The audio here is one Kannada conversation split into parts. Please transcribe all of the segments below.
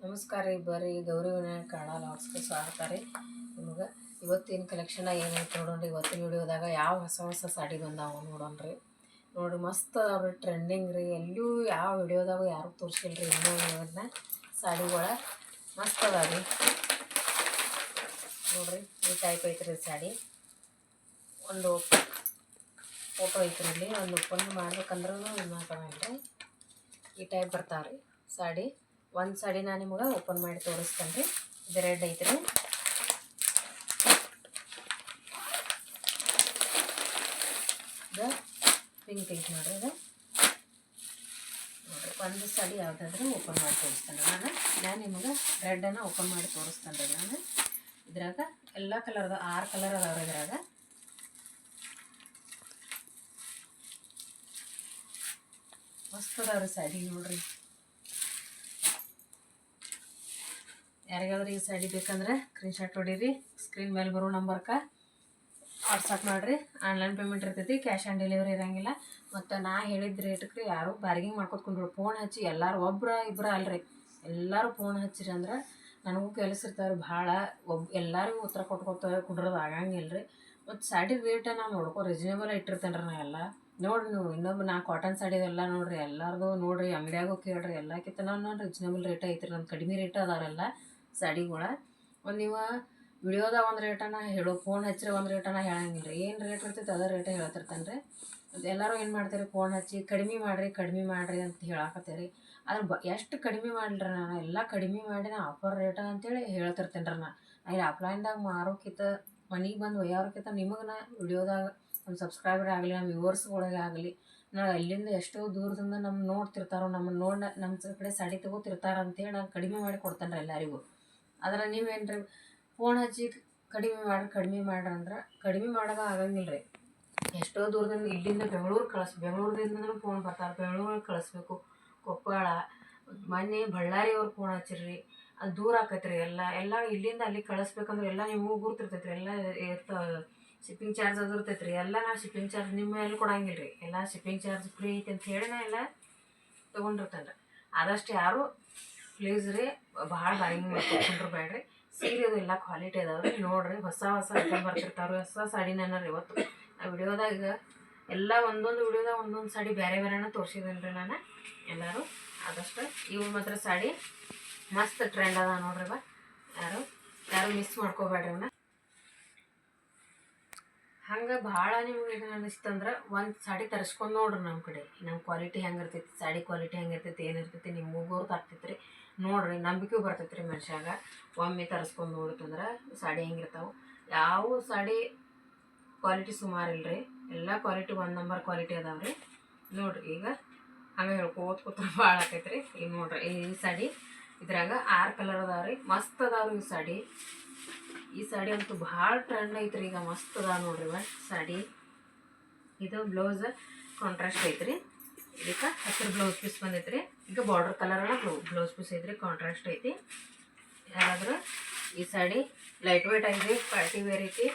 ನಮಸ್ಕಾರ ರೀ ಬರ್ರಿ, ಗೌರಿ ವಿನಾಯಕ ಕನ್ನಡ ಲಾಗ್ಸ್ಗೆ ಸ್ವಾಗತ ರೀ. ನಿಮಗೆ ಇವತ್ತಿನ ಕಲೆಕ್ಷನ್ ಏನೈತೆ ನೋಡೋಣ ಇವತ್ತಿನ ವಿಡಿಯೋದಾಗ ಯಾವ ಹೊಸ ಹೊಸ ಸಾಡಿ ಬಂದಾವ ನೋಡೋಣ ರೀ ನೋಡಿ ಮಸ್ತ್ ಅವ್ರಿ ಟ್ರೆಂಡಿಂಗ್ ರೀ. ಎಲ್ಲೂ ಯಾವ ವಿಡಿಯೋದಾಗ ಯಾರು ತೋರಿಸಿಲ್ಲ ರೀ ಇನ್ನೂ ಸಾಡಿಗಳ ಮಸ್ತ್ ಅದಾವ ರೀ ನೋಡ್ರಿ ಈ ಟೈಪ್ ಐತ್ರಿ ಸಾಡಿ ಒಂದು ಫೋಟೋ ಐತ್ರಿ ಇಲ್ಲಿ. ಒಂದು ಓಪನ್ ಮಾಡ್ಬೇಕಂದ್ರೂ ಮಾಡ್ಕೊಳಲ್ರಿ ಈ ಟೈಪ್ ಬರ್ತಾವ್ರಿ ಸಾಡಿ ಒಂದು ಸಾಡಿ ನಾನು ನಿಮಗೆ ಓಪನ್ ಮಾಡಿ ತೋರಿಸ್ತೇನೆ. ರೀ ಇದು ರೆಡ್ ಐತ್ರಿ. ಇದು ಪಿಂಕ್ ಐತಿ ನೋಡ್ರಿ ಇದು. ನೋಡ್ರಿ, ಒಂದು ಸಾಡಿ ಯಾವುದಾದ್ರೂ ಓಪನ್ ಮಾಡಿ ತೋರಿಸ್ತೇನೆ ನಾನು. ನಾನು ನಿಮಗೆ ರೆಡನ್ನು ಓಪನ್ ಮಾಡಿ ತೋರಿಸ್ತೇನೆ ರೀ ನಾನು. ಇದ್ರಾಗ ಎಲ್ಲ ಕಲರ್ದು ಆರು ಕಲರ್ ಅದಾವ್ರಿ ಇದ್ರಾಗ. ಮಸ್ತ್ ಅದಾವ್ರಿ ಸಾಡಿ ನೋಡ್ರಿ. ಯಾರಿಗಾದ್ರೂ ಈ ಸಾಡಿ ಬೇಕಂದ್ರೆ ಸ್ಕ್ರೀನ್ ಶಾಟ್ ಹೊಡೀರಿ. ಸ್ಕ್ರೀನ್ ಮೇಲೆ ಬರೋ ನಂಬರ್ಗೆ ವಾಟ್ಸಪ್ ಮಾಡಿರಿ. ಆನ್ಲೈನ್ ಪೇಮೆಂಟ್ ಇರ್ತೈತಿ ಕ್ಯಾಶ್ ಆನ್ ಡೆಲಿವರಿ ಇರೋಂಗಿಲ್ಲ. ಮತ್ತು ನಾ ಹೇಳಿದ ರೇಟಕ್ಕೆ ಯಾರು ಬಾರ್ಗಿಂಗ್ ಮಾಡ್ಕೊತ್ಕೊಂಡ್ರು. ಫೋನ್ ಹಚ್ಚಿ ಎಲ್ಲರೂ ಒಬ್ರು ಇಬ್ಬರು ಅಲ್ರಿ. ಎಲ್ಲರೂ ಫೋನ್ ಹಚ್ಚಿರಿ ಅಂದ್ರೆ ನನಗೂ ಕೆಲಸ ಇರ್ತಾವೆ ಭಾಳ. ಒಬ್ ಎಲ್ಲರಿಗೂ ಉತ್ತರ ಕೊಟ್ಕೊತ ಕುಡ್ರದು ಆಗಂಗಿಲ್ಲ ರೀ ಮತ್ತು ಸಾಡಿ ರೇಟ ನಾವು ನೋಡ್ಕೊ ರೀಸನೇಬಲ್ ಇಟ್ಟಿರ್ತೇನೆ ರೀ ನಾ ಎಲ್ಲ. ನೋಡ್ರಿ ನೀವು, ಇನ್ನೊಬ್ಬ ನಾ ಕಾಟನ್ ಸಾಡಿ ಎಲ್ಲ ನೋಡ್ರಿ ಎಲ್ಲರದು ನೋಡ್ರಿ, ಅಂಗಡಿಯಾಗೂ ಕೇಳಿರಿ ಎಲ್ಲಕ್ಕಿಂತ ನಾನು ರೀಸನೇಬಲ್ ರೇಟ್ ಐತ್ರಿ. ನಮ್ಮ ಕಡಿಮೆ ರೇಟ್ ಅದಾರೆಲ್ಲ ಸಾಡಿಗಳ. ಒಂದು ನೀವು ವಿಡಿಯೋದಾಗ ಒಂದು ರೇಟನ ಹೇಳೋ, ಫೋನ್ ಹಚ್ಚಿರಿ ಒಂದು ರೇಟನ ಹೇಳಂಗಿಲ್ಲ ರೀ ಏನು ರೇಟ್ ಇರ್ತೈತೆ ಅದೇ ರೇಟೇ ಹೇಳ್ತಿರ್ತಾನೆ ರೀ ಎಲ್ಲರೂ ಏನು ಮಾಡ್ತಾರೆ, ಫೋನ್ ಹಚ್ಚಿ ಕಡಿಮೆ ಮಾಡಿರಿ ಕಡಿಮೆ ಮಾಡಿರಿ ಅಂತ ಹೇಳಾಕತ್ತೀರಿ. ಆದ್ರೆ ಬ ಎಷ್ಟು ಕಡಿಮೆ ರೀ ನಾನು, ಎಲ್ಲ ಕಡಿಮೆ ಮಾಡಿ ನಾ ಆಫರ್ ರೇಟ ಅಂತೇಳಿ ಹೇಳ್ತಿರ್ತೇನೆ ರೀ ನಾ ಇಲ್ಲಿ ಆಫ್ಲೈನ್ದಾಗ ಮಾರೋಕ್ಕಿಂತ ಮನೆಗೆ ಬಂದು ಒಯ್ಯೋರ್ಕಿಂತ ನಿಮಗೆ ನಾ ವಿಡಿಯೋದಾಗ ನಮ್ಮ ಸಬ್ಸ್ಕ್ರೈಬರ್ ಆಗಲಿ ನಮ್ಮ ವ್ಯೂವರ್ಸ್ಗಳಿಗೆ ಆಗಲಿ ನಾವು ಅಲ್ಲಿಂದ ಎಷ್ಟೋ ದೂರದಿಂದ ನಮ್ಮ ನೋಡ್ತಿರ್ತಾರೋ ನಮ್ಮನ್ನು ನೋಡಿ ನಮ್ಮ ಕಡೆ ಸಾಡಿ ತಗೋತಿರ್ತಾರ ಅಂತೇಳಿ ನಾನು ಕಡಿಮೆ ಮಾಡಿ ಕೊಡ್ತೇನೆ ರೀ ಎಲ್ಲರಿಗೂ. ಆದ್ರೆ ನೀವೇನ್ರಿ ಫೋನ್ ಹಚ್ಚಿ ಕಡಿಮೆ ಮಾಡ್ರಿ ಕಡಿಮೆ ಮಾಡ್ರಿ ಅಂದ್ರೆ ಕಡಿಮೆ ಮಾಡೋದ ಆಗಂಗಿಲ್ಲ ರೀ ಎಷ್ಟೋ ದೂರದಿಂದ ಇಲ್ಲಿಂದ ಬೆಂಗಳೂರು ಕಳಿಸ್ ಬೆಂಗಳೂರಿಂದ ಫೋನ್ ಬರ್ತಾರೆ ಬೆಂಗಳೂರಿಗೆ ಕಳಿಸ್ಬೇಕು. ಕೊಪ್ಪಳ ಮೊನ್ನೆ ಬಳ್ಳಾರಿ ಅವ್ರು ಫೋನ್ ಹಚ್ಚಿರ್ರಿ. ಅದು ದೂರ ಆಕೈತೆ ರೀ ಎಲ್ಲ ಎಲ್ಲ ಇಲ್ಲಿಂದ ಅಲ್ಲಿ ಕಳಿಸ್ಬೇಕಂದ್ರೆ ಎಲ್ಲ ನಿಮಗೂ ಗುರ್ತಿರ್ತೈತೆ ರೀ ಎಲ್ಲ ಶಿಪ್ಪಿಂಗ್ ಚಾರ್ಜ್ ಅದು ಇರ್ತೈತೆ ರೀ ಎಲ್ಲ ನಾ ಶಿಪ್ಪಿಂಗ್ ಚಾರ್ಜ್ ನಿಮ್ಮ ಮೇಲೆ ಕೊಡಂಗಿಲ್ಲ ರೀ ಎಲ್ಲ ಶಿಪ್ಪಿಂಗ್ ಚಾರ್ಜ್ ಫ್ರೀ ಐತೆ ಅಂತ ಹೇಳಿ ನಾ ಎಲ್ಲ ತೊಗೊಂಡಿರ್ತೇನೆ ರೀ ಆದಷ್ಟು ಯಾರು ಪ್ಲೀಸ್ ರೀ, ಭಾಳ ಬಾಯಿಂಗ್ ಮಾಡ್ಕೊಂಡ್ರು ಬೇಡ್ರಿ ಸೀರೆ ಅದು ಎಲ್ಲ ಕ್ವಾಲಿಟಿ ಅದಾವೆ ರೀ ನೋಡ್ರಿ, ಹೊಸ ಹೊಸ ಐಟಮ್ ಬರ್ತಿರ್ತಾವ್ರಿ. ಹೊಸ ಸಾಡಿನ ರೀ ಇವತ್ತು ಆ ವಿಡಿಯೋದಾಗ ಎಲ್ಲ ಒಂದೊಂದು ವಿಡಿಯೋದಾಗ ಒಂದೊಂದು ಸಾಡಿ ಬೇರೆ ಬೇರೆನ ತೋರಿಸಿದ್ದೇನೆ ರೀ ನಾನು ಎಲ್ಲರೂ. ಆದಷ್ಟು ಇವು ಮಾತ್ರ ಸಾಡಿ ಮಸ್ತ್ ಟ್ರೆಂಡ್ ಅದ ನೋಡ್ರಿ ಬಾ. ಯಾರು ಯಾರು ಮಿಸ್ ಮಾಡ್ಕೋಬೇಡ್ರಿ ಅವನ್ನ ಹಂಗೆ ಭಾಳ ನಿಮ್ಗೆ ಏನು ಅನ್ನಿಸ್ತಂದ್ರೆ ಒಂದು ಸಾಡಿ ತರಿಸ್ಕೊಂಡು ನೋಡ್ರಿ ನಮ್ಮ ಕಡೆ. ನಮ್ಮ ಕ್ವಾಲಿಟಿ ಹೆಂಗೆ ಇರ್ತೈತಿ ಸಾಡಿ ಕ್ವಾಲಿಟಿ ಹೆಂಗೆ ಇರ್ತೈತಿ ಏನಿರ್ತೈತಿ ನಿಮ್ಗೂ ಗೊತ್ತಾಗ್ತೈತಿ ರೀ ನೋಡ್ರಿ, ನಂಬಿಕೆ ಬರ್ತೈತಿ ರೀ ಮನುಷ್ಯಾಗ. ಒಮ್ಮೆ ತರಿಸ್ಕೊಂಡು ನೋಡ್ತಂದ್ರೆ ಸಾಡಿ ಹೆಂಗಿರ್ತಾವೆ. ಯಾವ ಸಾಡಿ ಕ್ವಾಲಿಟಿ ಸುಮಾರು ಇಲ್ರಿ. ಎಲ್ಲ ಕ್ವಾಲಿಟಿ ಒಂದು ನಂಬರ್ ಕ್ವಾಲಿಟಿ ಅದಾವೆ ರೀ ನೋಡ್ರಿ, ಈಗ ಹಂಗೆ ಹೇಳ್ಕೋತ ಕೂತ್ರೆ ಭಾಳ ಆಕೈತೆ ರೀ ಈಗ ನೋಡ್ರಿ, ಈ ಸಾಡಿ ಇದ್ರಾಗ ಆರು ಕಲರ್ ಅದಾವೆ ರೀ ಮಸ್ತ್ ಅದಾವೆ ಈ ಸಾಡಿ. ಈ ಸಾಡಿ ಅಂತೂ ಭಾಳ ಟ್ರೆಂಡ್ ಐತ್ರಿ ಈಗ ಮಸ್ತ್ ಅದಾವ ನೋಡ್ರಿ ಇವ ಸಾಡಿ. ಇದು ಬ್ಲೌಸ್ ಕಾಂಟ್ರಾಸ್ಟ್ ಐತ್ರಿ. ಇದಕ್ಕೆ ಹಸಿರು ಬ್ಲೌಸ್ ಪೀಸ್ ಬಂದೈತ್ರಿ. ಈಗ ಬಾರ್ಡರ್ ಕಲರ್ ಬ್ಲೌ ಬ್ಲೌಸ್ ಪೀಸ್ ಐತ್ರಿ ಕಾಂಟ್ರಾಸ್ಟ್ ಐತಿ. ಯಾರಾದ್ರೂ ಈ ಸಾಡಿ ಲೈಟ್ ವೇಟ್ ಐತಿ ಪಾರ್ಟಿ ವೇರ್ ಐತಿ.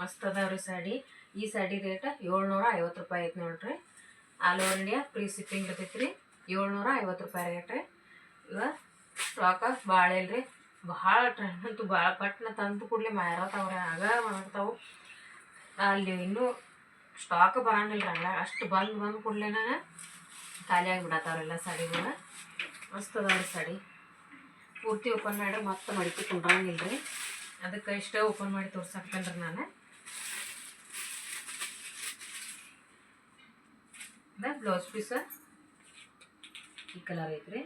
ಮಸ್ತ್ ಅದಾವ್ರಿ ಸಾಡಿ. ಈ ಸಾಡಿ ರೇಟ್ ಏಳ್ನೂರ ಐವತ್ತು ರೂಪಾಯಿ ಐತಿ ನೋಡ್ರಿ. All over India free shipping ಇರ್ತೈತಿ ರೀ ಏಳ್ನೂರ ಐವತ್ತು ರೂಪಾಯಿ ರೇಟ್ ರೀ. ಇವ ಸ್ಟಾಕ ಭಾಳ ಇಲ್ರಿ. ಭಾಳ ಟ್ರೆಂಡ್ ಅಂತೂ ಭಾಳ ಪಟ್ನ ತಂದು ಕೂಡಲೇ ಮಾರತಾವ್ರೆ ಆಗ ಮಾಡ್ತಾವು. ಅಲ್ಲಿ ಇನ್ನೂ ಸ್ಟಾಕ್ ಬರಂಗಿಲ್ಲ ಹಂಗ. ಅಷ್ಟು ಬಂದು ಬಂದು ಕೂಡಲೇನ ಖಾಲಿಯಾಗಿ ಆಗಿಬಿಡತ್ತಾವ್ರೆಲ್ಲ ಸಾಡಿಗಳು ಮಸ್ತ್ ಅದಾವ್ರಿ ಸಾಡಿ. ಪೂರ್ತಿ ಓಪನ್ ಮಾಡಿ. ಮತ್ತೆ ಮಡಿಕೆ ಕುಂಡ್ರಂಗಿಲ್ಲ ರೀ ಅದಕ್ಕೆ ಇಷ್ಟೇ ಓಪನ್ ಮಾಡಿ ತೋರ್ಸಾಕ್ತೇನೆ ರೀ ನಾನು ಬ್ಲೌಸ್ ಪೀಸ ಈ ಕಲರ್ ಐತ್ರಿ.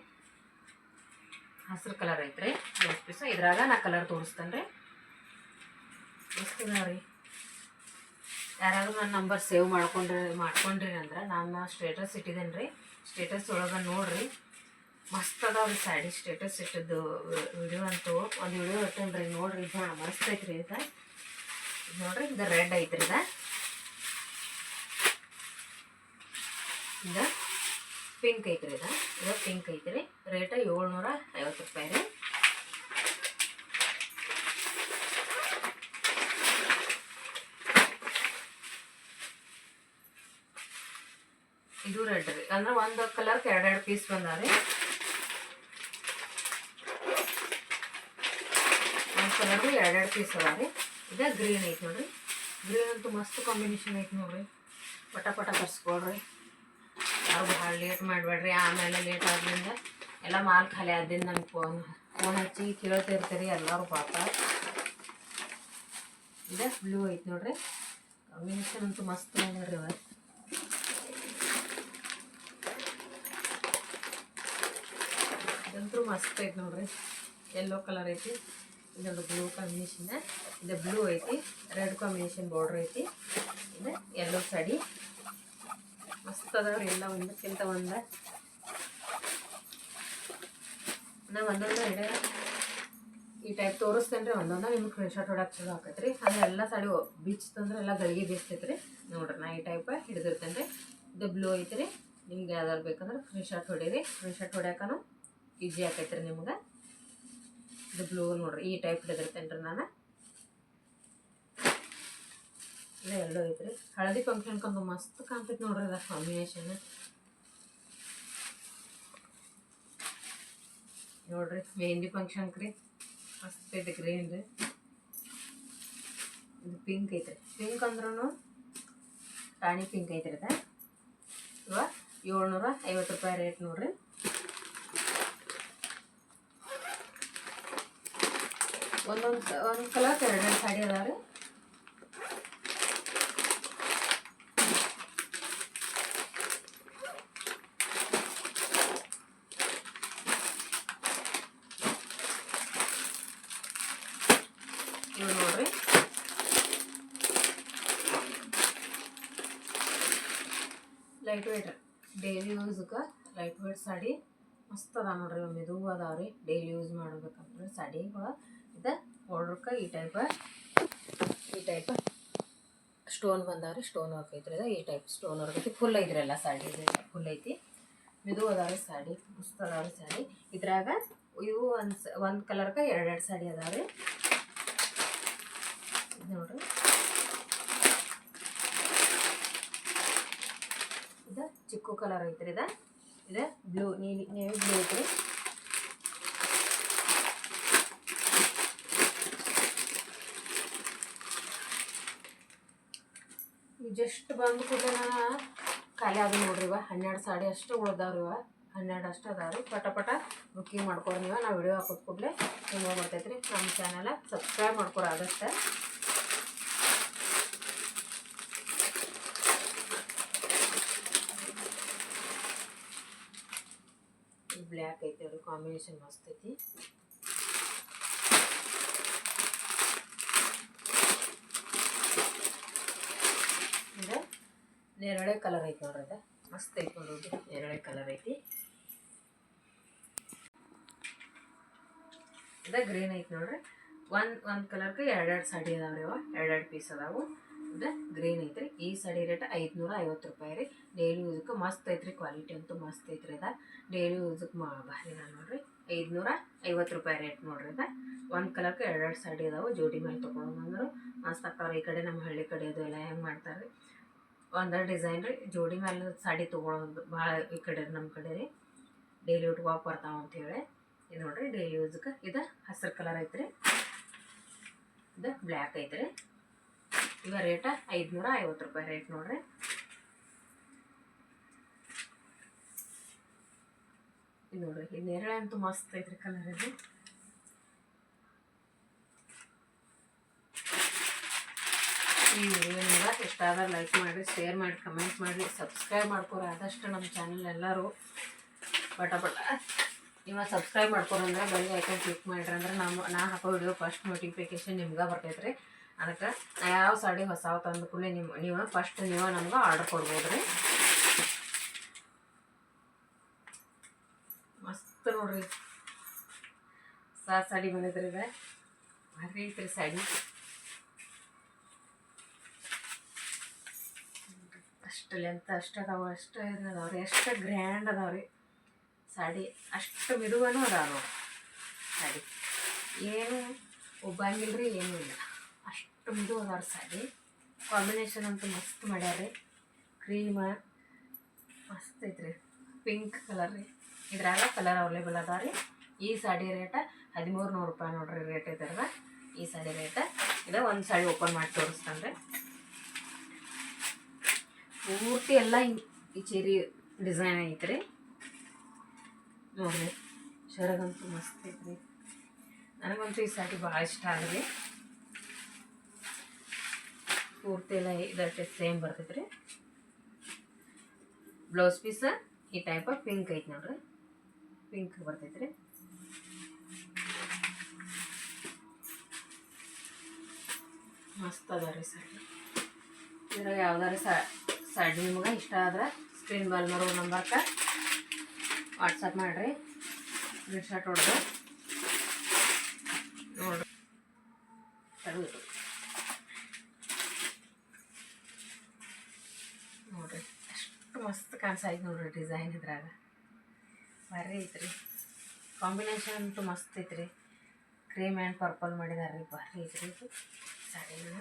ಹಸಿರು ಕಲರ್ ಐತ್ರಿ. ಬ್ಲೌಸ್ ಸೊ ಇದ್ರಾಗ ನಾ ಕಲರ್ ತೋರಿಸ್ತೇನೆ ರೀ ರೀ ಯಾರಾದರೂ ನನ್ನ ನಂಬರ್ ಸೇವ್ ಮಾಡ್ಕೊಂಡ್ರಿ ಮಾಡ್ಕೊಂಡ್ರಿ ಅಂದ್ರೆ ನಾನು ಸ್ಟೇಟಸ್ ಇಟ್ಟಿದ್ದೇನೆ ರೀ ಸ್ಟೇಟಸ್ ಒಳಗೆ ನೋಡ್ರಿ. ಮಸ್ತ್ ಒಂದು ಸ್ಯಾಡಿ ಸ್ಟೇಟಸ್ ಇಟ್ಟಿದ್ದು ವಿಡಿಯೋ ಅಂತೂ. ಒಂದು ವಿಡಿಯೋ ಇಟ್ಟೇನೆ ರೀ ನೋಡ್ರಿ. ಇದು ಮಸ್ತ್ ಐತ್ರಿ ಇದು. ನೋಡ್ರಿ, ಇದು ರೆಡ್ ಐತ್ರಿ ಇದು. ಇದು. ಪಿಂಕ್ ಐತ್ರಿ ಇದು. ಇದು ಪಿಂಕ್ ಐತ್ರಿ. ರೇಟ ಏಳ್ನೂರ ಐವತ್ತು ರೂಪಾಯಿ ರೀ. ಇದು ರೆಡ್ ರೀ. ಅಂದ್ರೆ ಒಂದು ಕಲರ್ಗೆ ಎರಡೆರಡು ಪೀಸ್ ಬಂದಾರ ರೀ. ಕಲರ್ದು ಎರಡೆರಡು ಪೀಸ್ ಅದ ರೀ. ಇದೇ ಗ್ರೀನ್ ಐತೆ ನೋಡ್ರಿ. ಗ್ರೀನ್ ಅಂತೂ ಮಸ್ತ್ ಕಾಂಬಿನೇಷನ್ ಐತೆ ನೋಡ್ರಿ. ಪಟ ಪಟ ತರಿಸ್ಕೊಳ್ರಿ ಯಾರು ಭಾಳ ಲೇಟ್ ಮಾಡಬೇಡ್ರಿ. ಆಮೇಲೆ ಲೇಟ್ ಆದ್ರಿಂದ ಎಲ್ಲ ಮಾಲ್ ಖಾಲಿ ಆದಿಂದ ನಂಗೆ ಫೋನ್ ಫೋನ್ ಹಚ್ಚಿ ಕೇಳ್ತಿರ್ತೀರಿ ಎಲ್ಲರೂ ಪಾಪ. ಇದೆ ಬ್ಲೂ ಐತೆ ನೋಡ್ರಿ. ಕಾಂಬಿನೇಷನ್ ಅಂತೂ ಮಸ್ತ್ ನೋಡ್ರಿ ಅವ ಇದಂತೂ ಮಸ್ತ್ ಐತೆ ನೋಡ್ರಿ. ಯೆಲ್ಲೋ ಕಲರ್ ಐತಿ. ಇದೊಂದು ಬ್ಲೂ ಕಾಂಬಿನೇಷನ್ ಇದು ಬ್ಲೂ ಐತಿ. ರೆಡ್ ಕಾಂಬಿನೇಷನ್ ಬಾರ್ಡರ್ ಐತಿ. ಇದೆ ಯೆಲ್ಲೋ ಸಾಡಿ ಮಸ್ತ್ ಅದಾವ್ರಿ ಎಲ್ಲ ಒಂದಕ್ಕಿಂತ ಒಂದ. ನಾ ಒಂದೊಂದು ಇಡೇ ಈ ಟೈಪ್ ತೋರಿಸ್ತೇನೆ ರೀ, ಒಂದೊಂದು ನಿಮ್ಗೆ ಸ್ಕ್ರೀನ್ ಶಾಟ್ ಹೊಡಕ್ಕೆ ಚಲೋ ಆಕೈತ್ರಿ. ಅಂದ್ರೆ ಎಲ್ಲ ಸಾಡಿ ಬೀಚ್ ತಂದ್ರೆ ಎಲ್ಲ ಗಳಿಗೆ ಬೀಸ್ತೈತೆ ರೀ ನೋಡ್ರಿ, ನಾ ಈ ಟೈಪ್ ಹಿಡಿದಿರ್ತೇನೆ ರೀ. ಇದು ಬ್ಲೂ ಐತ್ರಿ. ನಿಮ್ಗೆ ಯಾವ್ದಾರು ಬೇಕಂದ್ರೆ ಸ್ಕ್ರೀನ್ ಶಾಟ್ ಹೊಡೀರಿ. ಸ್ಕ್ರೀನ್ ಶಾಟ್ ಹೊಡ್ಯಾಕನು ಈಜಿ ಹಾಕೈತ್ರಿ ನಿಮ್ಗೆ. ಇದು ಬ್ಲೂ ನೋಡ್ರಿ, ಈ ಟೈಪ್ ಹಿಡಿದಿರ್ತೇನೆ ರೀ ನಾನು. ಇದು ಎಲ್ಲೋ ಐತ್ರಿ. ಹಳದಿ ಫಂಕ್ಷನ್ಕೊಂದು ಮಸ್ತ್ ಕಾಣ್ತೈತಿ ನೋಡ್ರಿ ಅದ ಕಾಂಬಿನೇಷನ್ ನೋಡ್ರಿ ಮೆಹಂದಿ ಫಂಕ್ಷನ್ ರೀ ಮಸ್ತ್ ಐತಿ ಗ್ರೀನ್ ರೀ. ಇದು ಪಿಂಕ್ ಐತ್ರಿ. ಪಿಂಕ್ ಅಂದ್ರೂ ರಾಣಿ ಪಿಂಕ್ ಐತ್ರಿ ಅದ. ಇವ ಏಳ್ನೂರ ಐವತ್ತು ರೂಪಾಯಿ ರೇಟ್ ನೋಡ್ರಿ. ಒಂದೊಂದು ಒಂದು ಕಲರ್ ಎರಡೆರಡು ಸಾಡಿ ಅದಾವ ರೀ ಇವು ನೋಡ್ರಿ ಲೈಟ್ ವೇಟ್ ಡೈಲಿ ಯೂಸ್ಗೆ ವೇಟ್ ಸಾಡಿ ಮಸ್ತ್ ಅದ ನೋಡ್ರಿ ಮೆದು ಅದಾವ ರೀ. ಡೈಲಿ ಯೂಸ್ ಮಾಡ್ಬೇಕಂದ್ರೆ ಸಾಡಿಗಳು ಇದು ಬಾರ್ಡ್ರಕ್ಕೆ ಈ ಟೈಪ್ ಈ ಟೈಪ್ ಸ್ಟೋನ್ ಬಂದಾವ್ರಿ ಸ್ಟೋನ್ ವರ್ಕ್ ಐತ್ರಿ ಈ ಟೈಪ್ ಸ್ಟೋನ್ ವರ್ಕ್ ಐತಿ ಫುಲ್ ಐತ್ರಿ ಎಲ್ಲ ಸಾಡಿ ಫುಲ್ ಐತಿ ಮೆದು ಅದಾವ್ರಿ ಸಾಡಿ, ಮಸ್ತ್ ಅದಾವ್ರಿ ಸಾಡಿ. ಇದ್ರಾಗ ಇವು ಒಂದು ಒಂದು ಕಲರ್ಗೆ ಎರಡೆರಡು ಸಾಡಿ ಅದಾವ್ರಿ ನೋಡ್ರಿ. ಇದು ಚಿಕ್ಕು ಕಲರ್ ಐತ್ರಿ ಇದ. ಇದು. ಬ್ಲೂ ನೀಲಿ ನೇವಿ ಬ್ಲೂ ಐತ್ರಿ ಜಸ್ಟ್ ಬಂದು ಕೂಡಲೇ ಖಾಲಿ ಅದು ನೋಡ್ರಿ ಇವ. ಹನ್ನೆರಡು ಸಾಡಿ ಅಷ್ಟು ಉಳ್ದಾವ್ರಿ ಇವ. ಹನ್ನೆರಡು ಅಷ್ಟು ಅದಾವ್ರಿ. ಪಟ ಪಟ ಬುಕ್ಕಿಂಗ್ ಮಾಡ್ಕೊರಿ ನೀವು. ನಾವು ವಿಡಿಯೋ ಹಾಕೋದ್ ಕೂಡಲೇ ನಿಮ್ಗೆ ಬರ್ತೈತ್ರಿ ನಮ್ಮ ಚಾನಲ್ ಸಬ್ಸ್ಕ್ರೈಬ್ ಮಾಡ್ಕೊಡೋ ಆದಷ್ಟು ಬ್ಲ್ಯಾಕ್ ಅದು ಕಾಂಬಿನೇಷನ್ ಮಸ್ತ್ ಐತಿ. ನೇರಳೆ ಕಲರ್ ಐತಿ ನೋಡ್ರಿ ಅದು. ಮಸ್ತ್ ಐತಿ ನೋಡ್ರಿ ನೇರಳೆ ಕಲರ್ ಐತಿ. ಅದ ಗ್ರೀನ್ ಐತಿ ನೋಡ್ರಿ. ಒಂದು ಒಂದು ಕಲರ್ಗೆ ಎರಡೆರಡು ಸಾಡಿ ಅದಾವ್ರಿ ಅವ, ಎರಡೆರಡು ಪೀಸ್ ಅದಾವು. ಇದು ಗ್ರೀನ್ ಐತ್ರಿ ಈ ಸಾಡಿ ರೇಟ್ ಐದುನೂರ ಐವತ್ತು ರೂಪಾಯಿ ರೀ. ಡೈಲಿ ಯೂಸಕ್ಕೆ ಮಸ್ತ್ ಐತ್ರಿ, ಕ್ವಾಲಿಟಿ ಅಂತೂ ಮಸ್ತ್ ಐತ್ರಿ ಅದ. ಡೈಲಿ ಯೂಸಕ್ಕೆ ಮಾ ಭಾರಿ ಅದ ನೋಡ್ರಿ. ಐದುನೂರ ಐವತ್ತು ರೂಪಾಯಿ ರೇಟ್ ನೋಡ್ರಿ ಅದ. ಒಂದು ಕಲರ್ಗೆ ಎರಡೆರಡು ಸಾಡಿ ಅದಾವು, ಜೋಡಿ ಮೇಲೆ ತೊಗೊಳಂದ್ರೆ ಮಸ್ತ್ ಆಗ್ತಾವ್ರಿ ಈ ಕಡೆ ನಮ್ಮ ಹಳ್ಳಿ ಕಡೆ ಅದು ಎಲ್ಲ ಹೆಂಗೆ ಮಾಡ್ತಾರೆ ರೀ. ಒಂದೆರಡು ಡಿಸೈನ್ ರೀ, ಜೋಡಿ ಮೇಲೆ ಸಾಡಿ ತೊಗೊಳೋದು ಭಾಳ ಈ ಕಡೆ ನಮ್ಮ ಕಡೆ ರೀ. ಡೈಲಿ ಉಟ್ಕೋಕೆ ಬರ್ತಾವೆ ಅಂತೇಳಿ. ಇದು ನೋಡ್ರಿ, ಡೈಲಿ ಯೂಸ್ಗೆ ಇದು ಹಸಿರು ಕಲರ್ ಐತ್ರಿ. ಇದು ಬ್ಲ್ಯಾಕ್ ಐತ್ರಿ. ಇವ ರೇಟ ಐದುನೂರ ಐವತ್ತು ರೂಪಾಯಿ ರೇಟ್ ನೋಡ್ರಿ. ನೋಡ್ರಿ ನೇರಳೆ ಅಂತೂ ಮಸ್ತ್ ಐತ್ರಿ ಕಲರ್ ಇದು. ಈ ವಿಡಿಯೋ ನೋಡಕ್ಕೆ ಇಷ್ಟ ಆದ್ರೆ ಲೈಕ್ ಮಾಡಿರಿ ಶೇರ್ ಮಾಡಿ ಕಮೆಂಟ್ ಮಾಡಿ ಸಬ್ಸ್ಕ್ರೈಬ್ ಮಾಡ್ಕೊರಿ. ಆದಷ್ಟು ನಮ್ಮ ಚಾನಲ್ ಎಲ್ಲರೂ ಪಟ ಪಟ ನೀವು ಸಬ್ಸ್ಕ್ರೈಬ್ ಮಾಡ್ಕೊಂಡ್ರೆ ಬೆಲ್ ಐಕನ್ ಕ್ಲಿಕ್ ಮಾಡ್ರಿ ಅಂದ್ರೆ ನಮ್ಮ ನಾ ಹಾಕೋ ವಿಡಿಯೋ ಫಸ್ಟ್ ನೋಟಿಫಿಕೇಶನ್ ನಿಮ್ಗೆ ಬರ್ತೈತೆ ಅದಕ್ಕೆ ನಾ ಯಾವ ಸಾಡಿ ಹೊಸ ತಂದು ಕೂಡಲೇ ನಿಮ್ಮ ನೀವು ಫಸ್ಟ್ ನೀವು ನಮ್ಗೆ ಆರ್ಡರ್ ಕೊಡ್ಬೋದು ರೀ ಮಸ್ತ್ ನೋಡ್ರಿ. ಹೊಸ ಸಾಡಿ ಬಂದಿದ್ರಿ ಇದು ಭಾರಿ ಐತ್ರಿ ಸಾಡಿ. ಅಷ್ಟು ಲೆಂತ್ ಅಷ್ಟು ಅದಾವ, ಅಷ್ಟು ಇದು ಅದಾವ್ರಿ ಎಷ್ಟು ಗ್ರ್ಯಾಂಡ್ ಅದಾವ್ರಿ ಸಾಡಿ ಅಷ್ಟು ಮಿದುವನು ಅದಾವ ಸಾಡಿ. ಏನು ಒಬ್ಬಂಗಿಲ್ರಿ ಏನೂ ಇಲ್ಲ. ಅಷ್ಟು ಅದಾರ ಸಾರಿ. ಕಾಂಬಿನೇಷನ್ ಅಂತೂ ಮಸ್ತ್ ಮಾಡ್ಯಾರ್ರಿ. ಕ್ರೀಮ ಮಸ್ತ್ ಐತ್ರಿ. ಪಿಂಕ್ ಕಲರ್ ರೀ. ಇದ್ರಾಗ ಕಲರ್ ಅವೈಲೇಬಲ್ ಅದಾವ ರೀ ಈ ಸಾಡಿ ರೇಟ ಹದಿಮೂರು ನೂರು ರೂಪಾಯಿ ನೋಡ್ರಿ ರೇಟ್ ಇದ್ರದ ಈ ಸಾಡಿ ರೇಟ ಇದ ಒಂದು ಸಾಡಿ ಓಪನ್ ಮಾಡಿ ತೋರಿಸ್ತಾನೆ ರೀ ಪೂರ್ತಿ ಎಲ್ಲ ಈ ಚೀರಿ ಡಿಸೈನ್ ಐತ್ರಿ. ನೋಡ್ರಿ. ಶರಗಂತೂ ಮಸ್ತ್ ಐತ್ರಿ. ನನಗಂತೂ ಈ ಸಾಡಿ ಭಾಳ ಇಷ್ಟ ಆದ್ರಿ. ಪೂರ್ತಿ ಎಲ್ಲ ಇದಷ್ಟೇ ಸೇಮ್ ಬರ್ತೈತೆ ರೀ ಬ್ಲೌಸ್ ಪೀಸ್ ಈ ಟೈಪ್ ಪಿಂಕ್ ಐತೆ ನೋಡ್ರಿ. ಪಿಂಕ್ ಬರ್ತೈತೆ ರೀ ಮಸ್ತ್ ಅದ ರೀ ಇದ್ರಾಗ ಯಾವ್ದಾರ ಸಾಡಿ ನಿಮ್ಗೆ ಇಷ್ಟ ಆದ್ರೆ ಸ್ಕ್ರೀನ್ ಬಾಲ್ ಮರೋ ನಂಬರ್ಗೆ ವಾಟ್ಸಪ್ ಮಾಡಿರಿ. ಸ್ಕ್ರೀನ್ ಶಾಟ್ ಹೊಡೆದು. ನೋಡ್ರಿ ಅಷ್ಟು ಮಸ್ತ್ ಕಾಣಿಸೈತೆ ನೋಡ್ರಿ ಡಿಸೈನ್ ಇದ್ರಾಗ. ಭಾರಿ ಐತ್ರಿ. ಕಾಂಬಿನೇಷನ್ ಅಂತೂ ಮಸ್ತ್ ಐತ್ರಿ. ಕ್ರೀಮ್ ಆ್ಯಂಡ್ ಪರ್ಪಲ್ ಮಾಡಿದಾರೆ ರೀ ಭಾರಿ ಐತ್ರಿ. ಇದು ಸಾರಿನ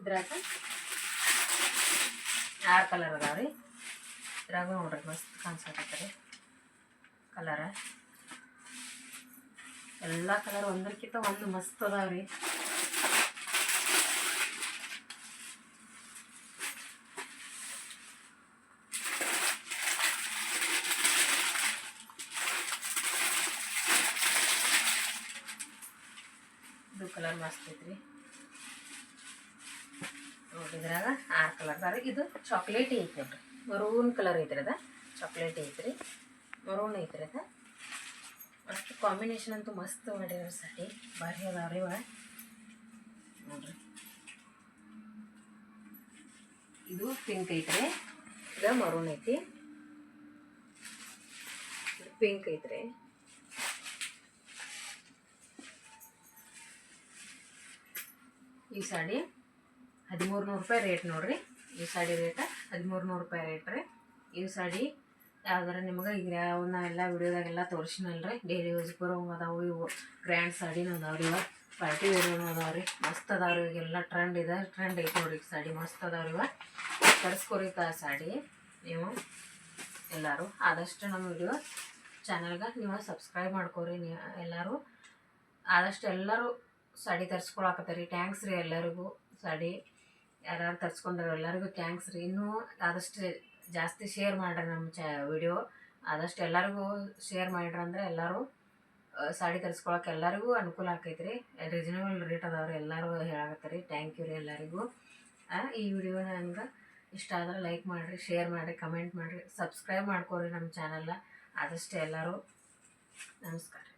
ಇದ್ರಾಗ ಆರು ಕಲರ್ ಅದಾವ ರೀ ಇದ್ರಾಗ ನೋಡ್ರಿ ಮಸ್ತ್ ಕಾಣಿಸಕತ್ತರಿ. ಕಲರ ಎಲ್ಲ ಕಲರ್ ಒಂದಕ್ಕಿಂತ ಒಂದು ಮಸ್ತ್ ಅದಾವ ರೀ ಇದು ಕಲರ್ ಮಸ್ತ್ ಐತ್ರಿ. ಇದ್ರಾಗ ಆರು ಕಲರ್ ಇದು ಚಾಕ್ಲೇಟ್ ಐತ್ರಿ ನೋಡ್ರಿ ಮರೂನ್ ಕಲರ್ ಐತ್ರಿ ಅದ. ಚಾಕ್ಲೇಟ್ ಐತ್ರಿ. ಮರೂನ್ ಐತ್ರಿ ಅದ. ಕಾಂಬಿನೇಷನ್ ಅಂತೂ ಮಸ್ತ್ ಮಾಡಿರೋ ಸಾರಿ. ಭಾರಿ ಅದಾವ್ರಿ ಇವ ನೋಡ್ರಿ. ಇದು ಪಿಂಕ್ ಐತ್ರಿ. ಇದು ಮರೂನ್ ಐತಿ. ಪಿಂಕ್ ಐತ್ರಿ. ಈ ಸಾಡಿ ಹದಿಮೂರು ನೂರು ರೂಪಾಯಿ ರೇಟ್ ನೋಡ್ರಿ. ಈ ಸಾಡಿ ರೇಟ್ ಹದಿಮೂರು ನೂರು ರೂಪಾಯಿ ರೇಟ್ ರೀ. ಈ ಸಾಡಿ ಯಾವ್ದಾರ ನಿಮ್ಗೆ ಈಗ ಅವನ್ನ ಎಲ್ಲ ವಿಡಿಯೋದಾಗೆಲ್ಲ ತೋರಿಸಿನಲ್ರಿ. ಡೈಲಿ ಯೂಸ್ ಬರೋಂಗ ಅದಾವು, ಇವು ಗ್ರ್ಯಾಂಡ್ ಸಾಡಿನೂ ಅದಾವ್ರಿ ಇವ. ಪಾರ್ಟಿ ವೇರೂ ಅದಾವ್ರಿ. ಮಸ್ತ್ ಅದಾವ್ರಿ ಈಗೆಲ್ಲ ಟ್ರೆಂಡ್ ಇದೆ. ಟ್ರೆಂಡ್ ಐತೆ ನೋಡ್ರಿ ಸಾಡಿ ಮಸ್ತ್ ಅದಾವ್ರಿ ಇವ. ತರಿಸ್ಕೊರಿ ತ ಸಾಡಿ ನೀವು ಎಲ್ಲರೂ. ಆದಷ್ಟು ನಮ್ಮ ವಿಡಿಯೋ ಚಾನಲ್ಗೆ ನೀವು ಸಬ್ಸ್ಕ್ರೈಬ್ ಮಾಡ್ಕೊರಿ ನೀವು ಎಲ್ಲರೂ. ಆದಷ್ಟು ಎಲ್ಲರೂ ಸಾಡಿ ತರಿಸ್ಕೊಳಕತ್ತೀರಿ. ಟ್ಯಾಂಕ್ಸ್ ರೀ ಎಲ್ಲರಿಗೂ. ಸಾಡಿ ಯಾರ್ಯಾರು ತರಿಸ್ಕೊಂಡ್ರೆ ಎಲ್ಲರಿಗೂ ಥ್ಯಾಂಕ್ಸ್ ರೀ. ಇನ್ನೂ ಆದಷ್ಟು ಜಾಸ್ತಿ ಶೇರ್ ಮಾಡಿರಿ ನಮ್ಮ ಚ ವಿಡಿಯೋ ಆದಷ್ಟು ಎಲ್ಲರಿಗೂ ಶೇರ್ ಮಾಡಿರಿ ಅಂದ್ರೆ ಎಲ್ಲರೂ ಸಾಡಿ ತರಿಸ್ಕೊಳಕ್ಕೆ ಎಲ್ಲರಿಗೂ ಅನುಕೂಲ ಆಕೈತೆ ರೀ ರೀಸನಬಲ್ ರೇಟ್ ಅದಾವ್ರಿ ಎಲ್ಲರೂ ಹೇಳಾಕತ್ತೀರಿ. ಥ್ಯಾಂಕ್ ಯು ರೀ ಎಲ್ಲರಿಗೂ. ಈ ವಿಡಿಯೋ ನಂಗೆ ಇಷ್ಟ ಆದ್ರೆ ಲೈಕ್ ಮಾಡಿರಿ ಶೇರ್ ಮಾಡಿರಿ ಕಮೆಂಟ್ ಮಾಡಿರಿ. ಸಬ್ಸ್ಕ್ರೈಬ್ ಮಾಡ್ಕೊರಿ ನಮ್ಮ ಚಾನಲ್ನ ಆದಷ್ಟು ಎಲ್ಲರೂ, ನಮಸ್ಕಾರ.